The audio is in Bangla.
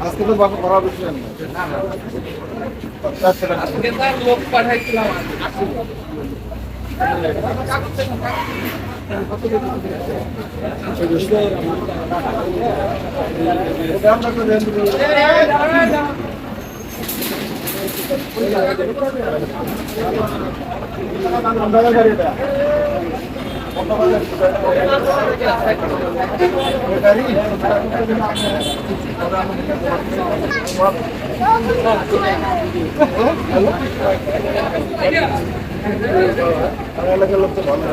আজকে তো বাসা করা বলছিলেন লোক পাঠাইছিলাম এলাকার লোক তো ভালো